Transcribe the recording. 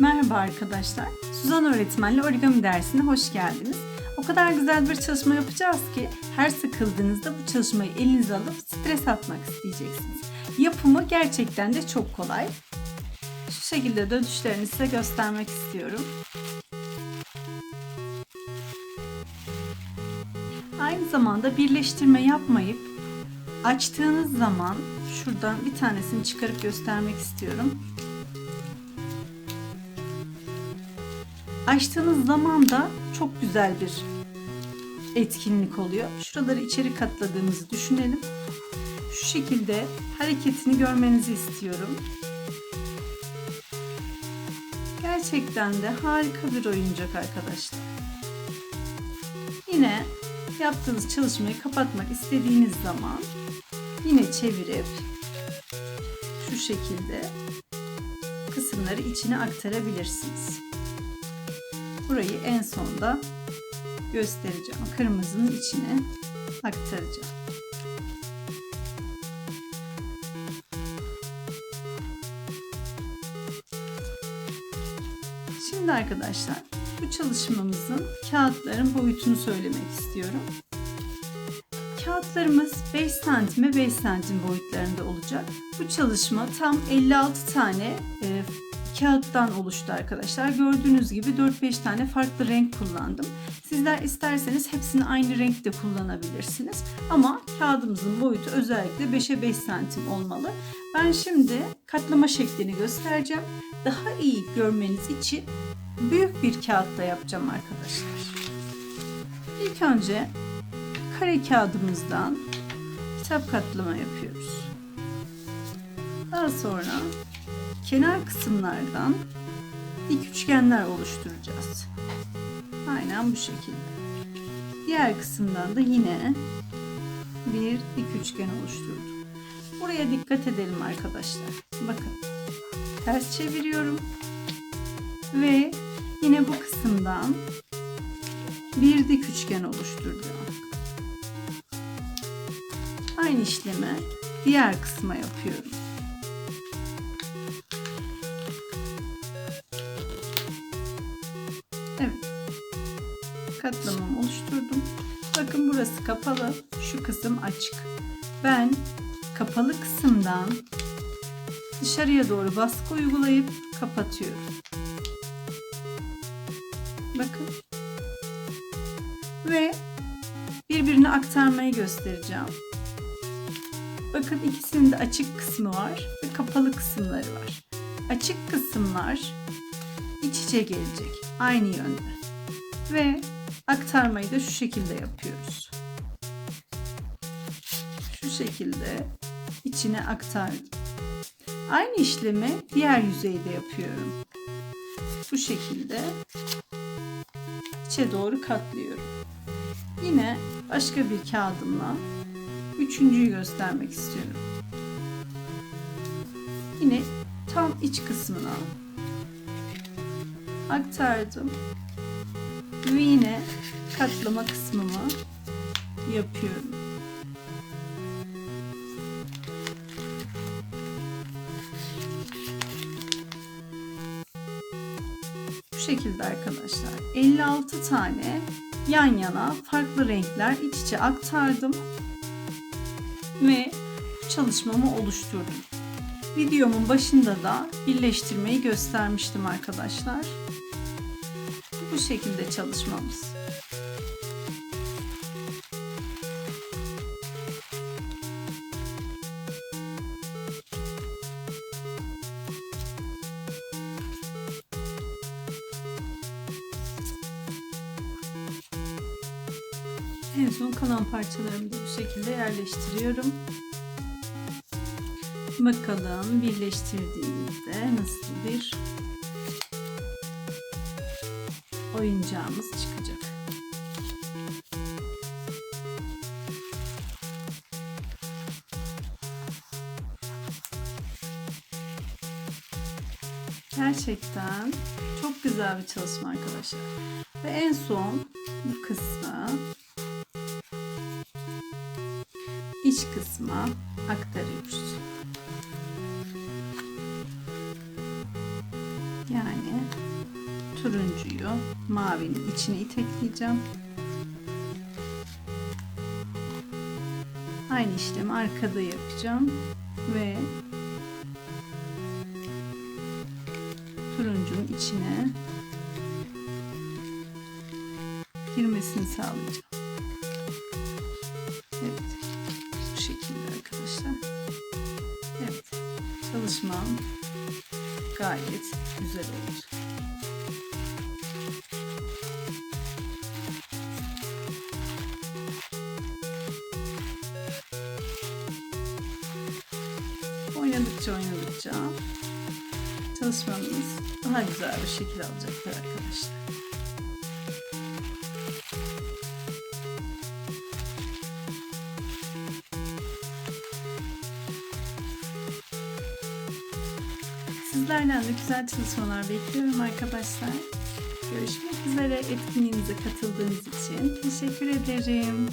Merhaba arkadaşlar. Suzan öğretmenle origami dersine hoş geldiniz. O kadar güzel bir çalışma yapacağız ki her sıkıldığınızda bu çalışmayı elinize alıp stres atmak isteyeceksiniz. Yapımı gerçekten de çok kolay. Şu şekilde dönüşlerini size göstermek istiyorum. Aynı zamanda birleştirme yapmayıp açtığınız zaman şuradan bir tanesini çıkarıp göstermek istiyorum. Açtığınız zaman da çok güzel bir etkinlik oluyor. Şuraları içeri katladığımızı düşünelim. Şu şekilde hareketini görmenizi istiyorum. Gerçekten de harika bir oyuncak arkadaşlar. Yine yaptığınız çalışmayı kapatmak istediğiniz zaman yine çevirip şu şekilde kısımları içine aktarabilirsiniz. Burayı en sonda göstereceğim. Kırmızının içine aktaracağım. Şimdi arkadaşlar bu çalışmamızın kağıtların boyutunu söylemek istiyorum. Kağıtlarımız 5 santime 5 santim boyutlarında olacak. Bu çalışma tam 56 tane e, kağıttan oluştu arkadaşlar. Gördüğünüz gibi 4-5 tane farklı renk kullandım. Sizler isterseniz hepsini aynı renkte kullanabilirsiniz. Ama kağıdımızın boyutu özellikle 5'e 5 santim olmalı. Ben şimdi katlama şeklini göstereceğim. Daha iyi görmeniz için büyük bir kağıtta yapacağım arkadaşlar. İlk önce kare kağıdımızdan kitap katlama yapıyoruz. Daha sonra kenar kısımlardan dik üçgenler oluşturacağız. Aynen bu şekilde. Diğer kısımdan da yine bir dik üçgen oluşturdum. Buraya dikkat edelim arkadaşlar. Bakın. Ters çeviriyorum. Ve yine bu kısımdan bir dik üçgen oluşturacağım. Aynı işlemi diğer kısma yapıyorum. Katlamamı oluşturdum. Bakın burası kapalı. Şu kısım açık. Ben kapalı kısımdan dışarıya doğru baskı uygulayıp kapatıyorum. Bakın. Ve birbirine aktarmayı göstereceğim. Bakın ikisinin de açık kısmı var ve kapalı kısımları var. Açık kısımlar iç içe gelecek aynı yönde. Ve aktarmayı da şu şekilde yapıyoruz. Şu şekilde içine aktardım. Aynı işlemi diğer yüzeyde yapıyorum. Bu şekilde içe doğru katlıyorum. Yine başka bir kağıdımla üçüncüyü göstermek istiyorum. Yine tam iç kısmına aktardım. Ve yine katlama kısmımı yapıyorum. Bu şekilde arkadaşlar 56 tane yan yana farklı renkler iç içe aktardım ve çalışmamı oluşturdum. Videomun başında da birleştirmeyi göstermiştim arkadaşlar. Bu şekilde çalışmamız. En son kalan parçalarımı da bu şekilde yerleştiriyorum. Bakalım birleştirdiğimizde nasıl bir oyuncağımız çıkacak. Gerçekten çok güzel bir çalışma arkadaşlar. Ve en son bu kısmı iç kısma aktarıyoruz. Yani turuncuyu mavinin içine itekleyeceğim. Aynı işlemi arkada yapacağım ve turuncunun içine girmesini sağlayacağım. Evet. Bu şekilde arkadaşlar. Evet. Çalışmam gayet güzel oldu. Oynadıkça oynadıkça çalışmamız daha güzel bir şekil alacaktır arkadaşlar. Sizlerden de güzel çalışmalar bekliyorum arkadaşlar. Görüşmek üzere etkinliğimize katıldığınız için teşekkür ederim.